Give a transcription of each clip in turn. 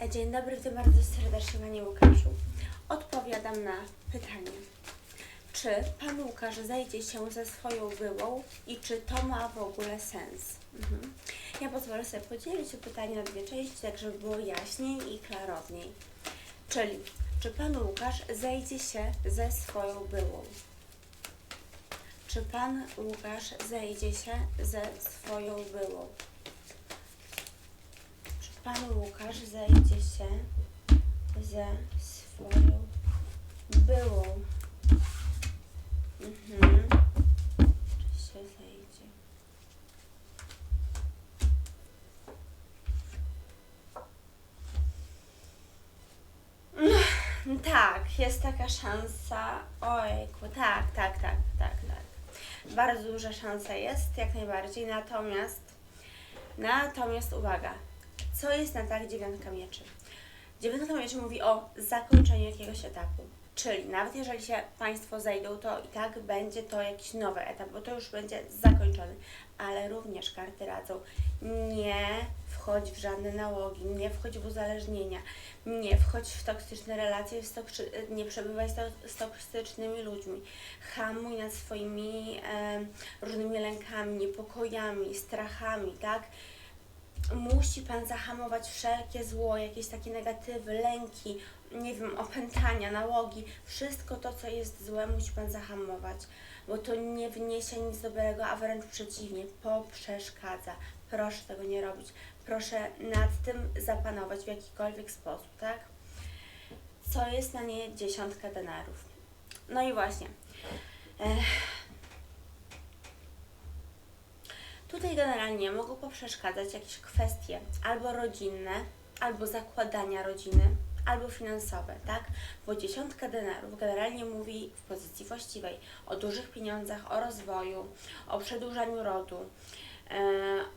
E, Dzień dobry, witam bardzo serdecznie Panie Łukaszu. Odpowiadam na pytanie. Czy Pan Łukasz zajdzie się ze swoją byłą i czy to ma w ogóle sens? Mhm. Ja pozwolę sobie podzielić to pytanie na dwie części, tak żeby było jaśniej i klarowniej. Czyli, czy Pan Łukasz zejdzie się ze swoją byłą? Czy Pan Łukasz zejdzie się ze swoją byłą? Pan Łukasz zejdzie się ze swoją byłą? Mhm. Czy się zejdzie? Mm, Tak, jest taka szansa. Ojku, tak, tak, tak, tak, tak. Bardzo duża szansa jest, jak najbardziej. Natomiast, natomiast uwaga, co jest na tak dziewiątka mieczy? Dziewiątka mieczy mówi o zakończeniu jakiegoś etapu. Czyli nawet jeżeli się Państwo zejdą, to i tak będzie to jakiś nowy etap, bo to już będzie zakończony. Ale również karty radzą nie wchodź w żadne nałogi, nie wchodź w uzależnienia, nie wchodź w toksyczne relacje, w nie przebywaj z, z toksycznymi ludźmi. Hamuj nad swoimi em, różnymi lękami, niepokojami, strachami, tak? Musi Pan zahamować wszelkie zło, jakieś takie negatywy, lęki, nie wiem, opętania, nałogi, wszystko to, co jest złe, musi Pan zahamować, bo to nie wniesie nic dobrego, a wręcz przeciwnie, poprzeszkadza. Proszę tego nie robić. Proszę nad tym zapanować w jakikolwiek sposób, tak? Co jest na nie dziesiątka denarów? No i właśnie. Ech. Tutaj generalnie mogą poprzeszkadzać jakieś kwestie albo rodzinne, albo zakładania rodziny, albo finansowe, tak? Bo dziesiątka denarów generalnie mówi w pozycji właściwej o dużych pieniądzach, o rozwoju, o przedłużaniu rodu, e,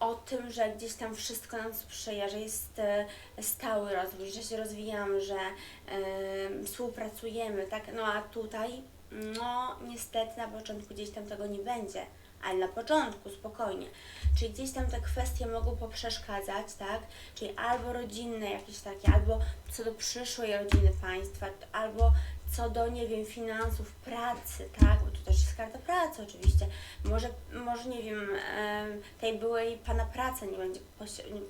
o tym, że gdzieś tam wszystko nam sprzyja, że jest e, stały rozwój, że się rozwijamy, że e, współpracujemy, tak? No a tutaj, no niestety na początku gdzieś tam tego nie będzie ale na początku spokojnie. Czyli gdzieś tam te kwestie mogą poprzeszkadzać, tak? Czyli albo rodzinne jakieś takie, albo co do przyszłej rodziny państwa, albo co do, nie wiem, finansów, pracy, tak? Bo tu też jest karta pracy oczywiście. Może, może nie wiem, em, tej byłej pana praca nie będzie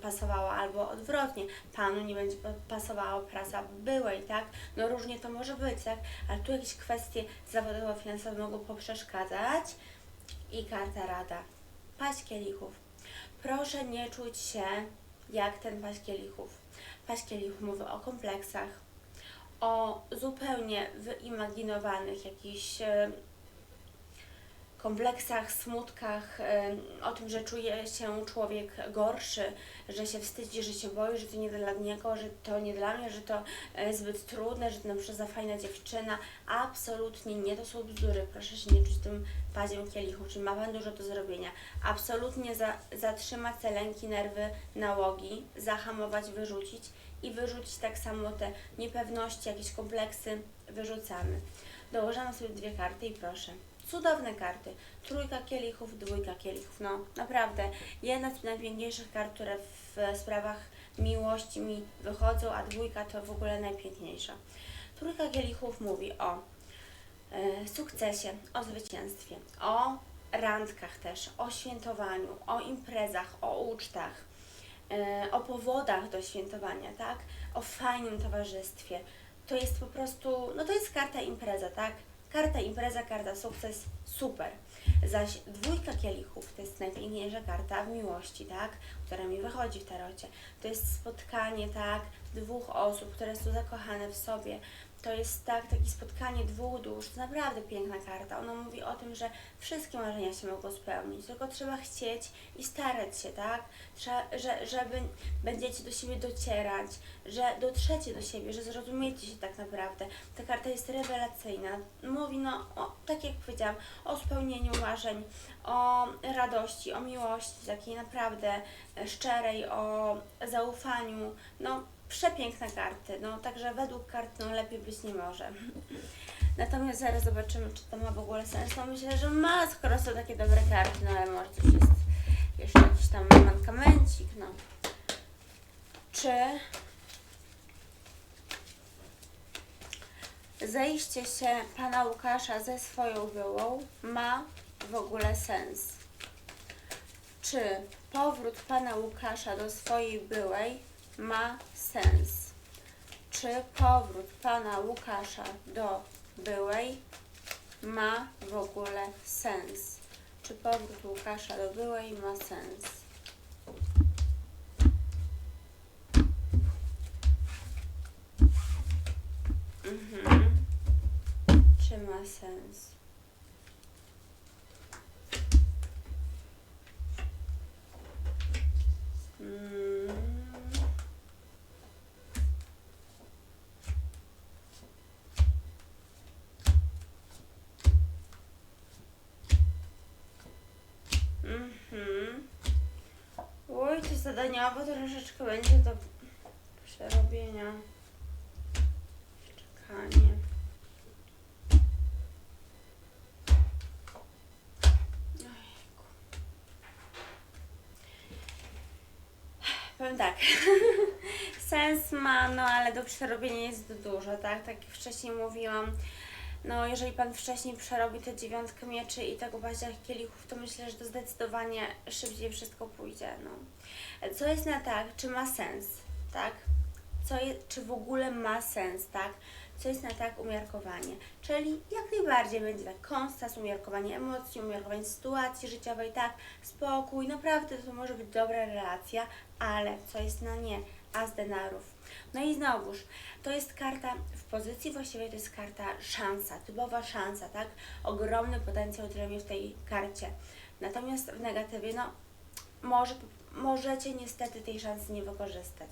pasowała, albo odwrotnie, panu nie będzie pa- pasowała praca byłej, tak? No różnie to może być, tak? Ale tu jakieś kwestie zawodowo-finansowe mogą poprzeszkadzać, i karta rada. Paść kielichów. Proszę nie czuć się jak ten paść kielichów. Paść kielichów mówi o kompleksach, o zupełnie wyimaginowanych jakichś e, kompleksach, smutkach, o tym, że czuje się człowiek gorszy, że się wstydzi, że się boi, że to nie dla niego, że to nie dla mnie, że to e, zbyt trudne, że to na przykład za fajna dziewczyna. Absolutnie nie, to są bzdury. Proszę się nie czuć tym paziem kielichów, czyli ma Pan dużo do zrobienia. Absolutnie za, zatrzymać te lęki, nerwy, nałogi, zahamować, wyrzucić i wyrzucić tak samo te niepewności, jakieś kompleksy wyrzucamy. Dołożamy sobie dwie karty i proszę. Cudowne karty. Trójka kielichów, dwójka kielichów. No, naprawdę. Jedna z najpiękniejszych kart, które w sprawach miłości mi wychodzą, a dwójka to w ogóle najpiękniejsza. Trójka kielichów mówi o e, sukcesie, o zwycięstwie, o randkach też, o świętowaniu, o imprezach, o ucztach, e, o powodach do świętowania, tak? O fajnym towarzystwie. To jest po prostu, no to jest karta impreza, tak? Karta impreza, karta sukces, super. Zaś dwójka kielichów to jest najpiękniejsza karta w miłości, tak? Która mi wychodzi w tarocie. To jest spotkanie, tak? Dwóch osób, które są zakochane w sobie. To jest tak, takie spotkanie dwóch dusz. To naprawdę piękna karta. Ona mówi o tym, że wszystkie marzenia się mogą spełnić, tylko trzeba chcieć i starać się, tak? Trzeba, że, żeby będziecie do siebie docierać, że dotrzecie do siebie, że zrozumiecie się tak naprawdę. Ta karta jest rewelacyjna. Mówi, no, o, tak jak powiedziałam, o spełnieniu marzeń, o radości, o miłości takiej naprawdę szczerej, o zaufaniu. No, przepiękne karty, no także według kart no, lepiej być nie może. Natomiast zaraz zobaczymy, czy to ma w ogóle sens. No myślę, że ma, skoro są takie dobre karty, no ale może coś jest jeszcze jakiś tam mankamencik, no. Czy zejście się pana Łukasza ze swoją byłą ma w ogóle sens? Czy powrót pana Łukasza do swojej byłej ma sens? Czy powrót pana Łukasza do byłej ma w ogóle sens? Czy powrót Łukasza do byłej ma sens? Mhm. Czy ma sens? Oj, to zadaniowo troszeczkę będzie do przerobienia. Czekanie. Powiem tak. Sens ma, no ale do przerobienia jest dużo, tak? Tak jak wcześniej mówiłam. No, jeżeli Pan wcześniej przerobi tę dziewiątkę mieczy i tego baździach kielichów, to myślę, że to zdecydowanie szybciej wszystko pójdzie, no. Co jest na tak? Czy ma sens, tak? Co je, czy w ogóle ma sens, tak? Co jest na tak umiarkowanie? Czyli jak najbardziej będzie tak konstans, umiarkowanie emocji, umiarkowanie sytuacji życiowej, tak? Spokój, naprawdę to może być dobra relacja, ale co jest na nie? As denarów. No i znowuż, to jest karta pozycji właściwej, to jest karta szansa, typowa szansa, tak? Ogromny potencjał drzemie w tej karcie. Natomiast w negatywie, no, może, możecie niestety tej szansy nie wykorzystać.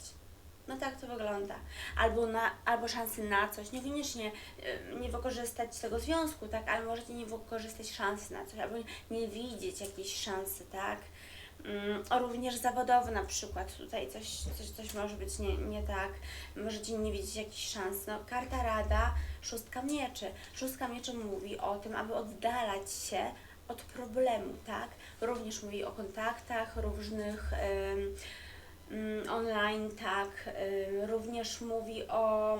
No tak to wygląda. Albo, na, albo szansy na coś, niekoniecznie nie wykorzystać tego związku, tak, ale możecie nie wykorzystać szansy na coś, albo nie widzieć jakiejś szansy, tak. Mm, również zawodowo na przykład, tutaj coś, coś, coś może być nie, nie tak, możecie nie widzieć jakichś szans. No, karta rada, szóstka mieczy. Szóstka mieczy mówi o tym, aby oddalać się od problemu, tak? Również mówi o kontaktach różnych ym, online, tak? Również mówi o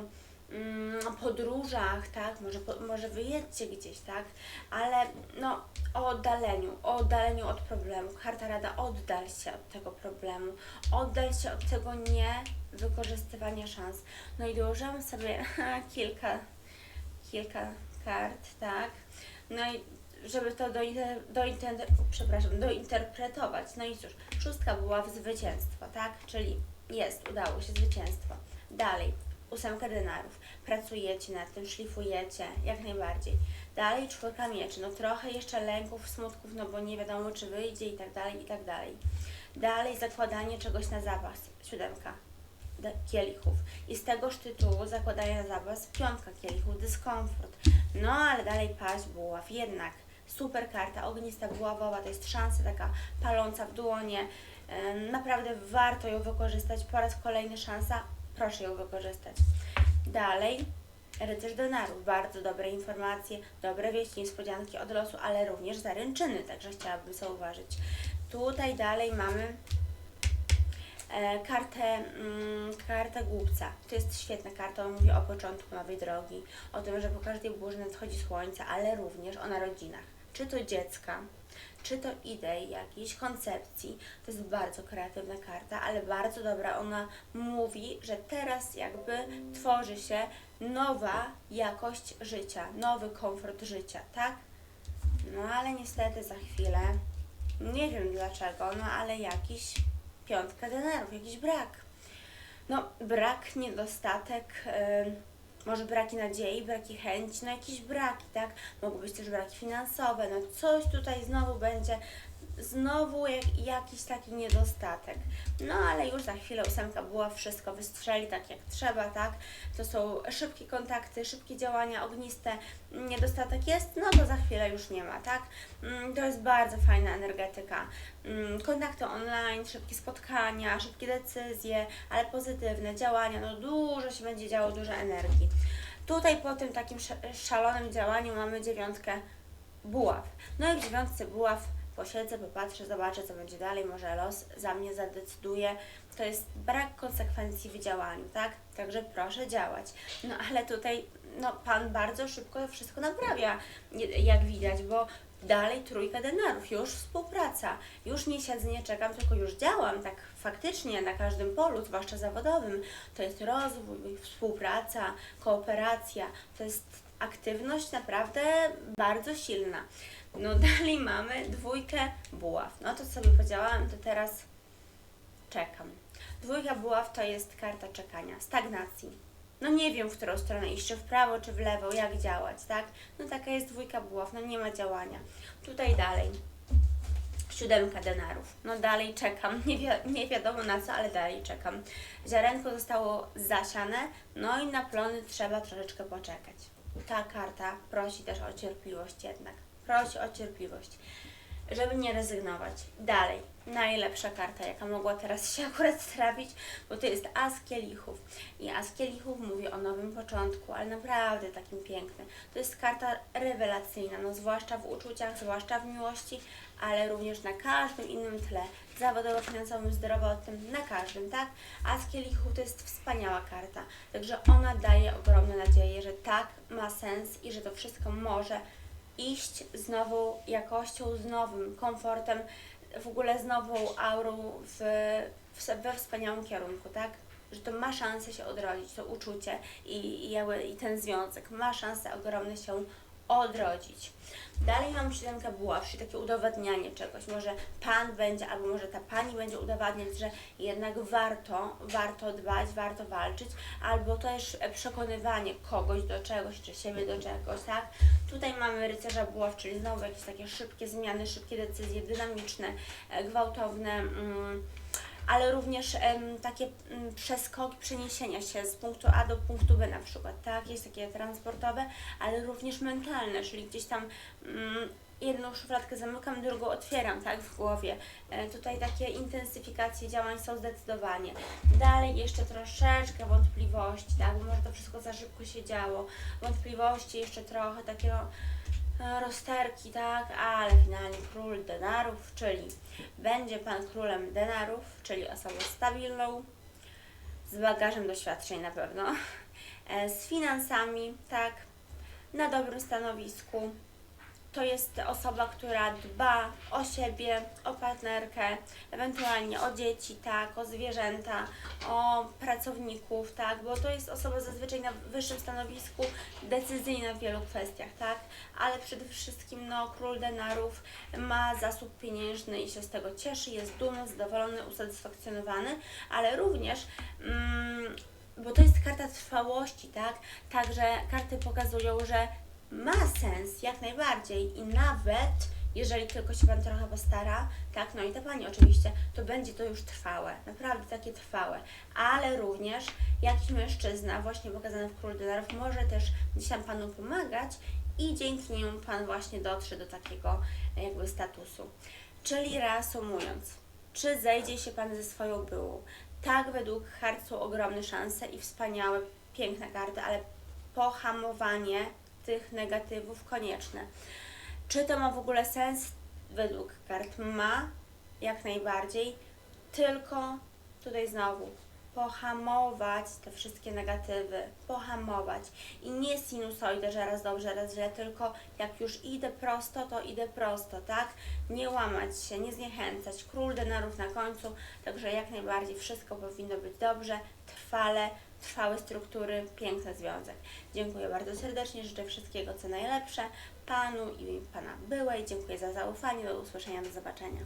podróżach, tak? Może, może wyjedźcie gdzieś, tak? Ale no, o oddaleniu, o oddaleniu od problemu. Karta rada, oddal się od tego problemu, oddal się od tego nie wykorzystywania szans. No i dołożyłam sobie kilka, kilka kart, tak? No i żeby to do, do, przepraszam, dointerpretować. No i cóż, szóstka była w zwycięstwo, tak? Czyli jest, udało się zwycięstwo. Dalej, ósemka denarów. Pracujecie nad tym, szlifujecie, jak najbardziej. Dalej czwórka mieczy, no trochę jeszcze lęków, smutków, no bo nie wiadomo czy wyjdzie i tak dalej, i tak dalej. Dalej zakładanie czegoś na zapas, siódemka de- kielichów. I z tegoż tytułu zakładanie na zapas piątka kielichów, dyskomfort. No ale dalej paść buław, jednak super karta, ognista buławowa, to jest szansa taka paląca w dłonie. Em, Naprawdę warto ją wykorzystać, po raz kolejny szansa, proszę ją wykorzystać. Dalej, rycerz denarów, bardzo dobre informacje, dobre wieści, niespodzianki od losu, ale również zaręczyny, także chciałabym zauważyć. Tutaj dalej mamy e, kartę, mm, kartę głupca. To jest świetna karta, on mówi o początku nowej drogi, o tym, że po każdej burzy nadchodzi słońce, ale również o narodzinach. Czy to dziecka, czy to idei jakiejś, koncepcji. To jest bardzo kreatywna karta, ale bardzo dobra. Ona mówi, że teraz jakby tworzy się nowa jakość życia, nowy komfort życia, tak? No ale niestety za chwilę, nie wiem dlaczego, no ale jakiś piątka denerów, jakiś brak. No, brak, niedostatek, ym, może braki nadziei, braki chęci, no jakieś braki, tak? Mogą być też braki finansowe, no coś tutaj znowu będzie, znowu jak, jakiś taki niedostatek. No ale już za chwilę ósemka była, wszystko wystrzeli tak jak trzeba, tak? To są szybkie kontakty, szybkie działania, ogniste. Niedostatek jest, no to za chwilę już nie ma, tak? Mm, To jest bardzo fajna energetyka. Mm, Kontakty online, szybkie spotkania, szybkie decyzje, ale pozytywne działania, no dużo się będzie działo, dużo energii. Tutaj po tym takim sz- szalonym działaniu mamy dziewiątkę buław. No i w dziewiątce buław posiedzę, popatrzę, zobaczę, co będzie dalej, może los za mnie zadecyduje. To jest brak konsekwencji w działaniu, tak? Także proszę działać. No ale tutaj, no, Pan bardzo szybko wszystko naprawia, jak widać, bo dalej trójka denarów, już współpraca, już nie siedzę, nie czekam, tylko już działam, tak faktycznie na każdym polu, zwłaszcza zawodowym. To jest rozwój, współpraca, kooperacja, to jest aktywność naprawdę bardzo silna. No dalej mamy dwójkę buław. No to sobie podziałam, to teraz czekam. Dwójka buław to jest karta czekania, stagnacji. No nie wiem, w którą stronę iść, czy w prawo, czy w lewo, jak działać, tak? No taka jest dwójka buław, no nie ma działania. Tutaj dalej. Siódemka denarów. No dalej czekam. Nie, wi- nie wiadomo na co, ale dalej czekam. Ziarenko zostało zasiane, no i na plony trzeba troszeczkę poczekać. Ta karta prosi też o cierpliwość jednak. Prosi o cierpliwość, żeby nie rezygnować. Dalej. Najlepsza karta, jaka mogła teraz się akurat trafić, bo to jest As Kielichów. I As Kielichów mówi o nowym początku, ale naprawdę takim pięknym. To jest karta rewelacyjna, no zwłaszcza w uczuciach, zwłaszcza w miłości, ale również na każdym innym tle, zawodowo-finansowym, zdrowotnym, na każdym, tak? A z kielichów to jest wspaniała karta, także ona daje ogromne nadzieję, że tak ma sens i że to wszystko może iść z nową jakością, z nowym komfortem, w ogóle z nową aurą w, w, we wspaniałym kierunku, tak? Że to ma szansę się odrodzić, to uczucie i, i, i ten związek ma szansę ogromne się odrodzić. Dalej mam siódemkę czyli takie udowadnianie czegoś. Może pan będzie, albo może ta pani będzie udowadniać, że jednak warto, warto dbać, warto walczyć, albo też przekonywanie kogoś do czegoś, czy siebie do czegoś, tak? Tutaj mamy rycerza buław, czyli znowu jakieś takie szybkie zmiany, szybkie decyzje, dynamiczne, e, gwałtowne. Mm, ale również em, takie mm, przeskoki, przeniesienia się z punktu A do punktu B na przykład, tak? Jest takie transportowe, ale również mentalne, czyli gdzieś tam mm, jedną szufladkę zamykam, drugą otwieram, tak? W głowie. E, tutaj takie intensyfikacje działań są zdecydowanie. Dalej jeszcze troszeczkę wątpliwości, tak? Bo może to wszystko za szybko się działo. Wątpliwości, jeszcze trochę takiego rozterki, tak, ale finalnie król denarów, czyli będzie Pan królem denarów, czyli osobą stabilną, z bagażem doświadczeń na pewno, e, z finansami, tak, na dobrym stanowisku. To jest osoba, która dba o siebie, o partnerkę, ewentualnie o dzieci, tak, o zwierzęta, o pracowników, tak, bo to jest osoba zazwyczaj na wyższym stanowisku, decyzyjna w wielu kwestiach, tak, ale przede wszystkim, no, król denarów ma zasób pieniężny i się z tego cieszy, jest dumny, zadowolony, usatysfakcjonowany, ale również mm, bo to jest karta trwałości, tak? Także karty pokazują, że ma sens jak najbardziej i nawet jeżeli tylko się Pan trochę postara, tak, no i ta Pani oczywiście, to będzie to już trwałe, naprawdę takie trwałe, ale również jakiś mężczyzna, właśnie pokazany w Król Denarów, może też gdzieś tam Panu pomagać i dzięki niemu Pan właśnie dotrze do takiego e, jakby statusu. Czyli reasumując, czy zejdzie się Pan ze swoją byłą? Tak, według kart są ogromne szanse i wspaniałe, piękne karty, ale pohamowanie tych negatywów konieczne. Czy to ma w ogóle sens? Według kart ma, jak najbardziej, tylko tutaj znowu pohamować te wszystkie negatywy, pohamować i nie sinusoidę, że raz dobrze, raz źle, tylko jak już idę prosto, to idę prosto, tak? Nie łamać się, nie zniechęcać, król denarów na końcu, także jak najbardziej wszystko powinno być dobrze, trwale, trwałe struktury, piękny związek. Dziękuję bardzo serdecznie, życzę wszystkiego co najlepsze Panu i Pana byłej, dziękuję za zaufanie, do usłyszenia, do zobaczenia.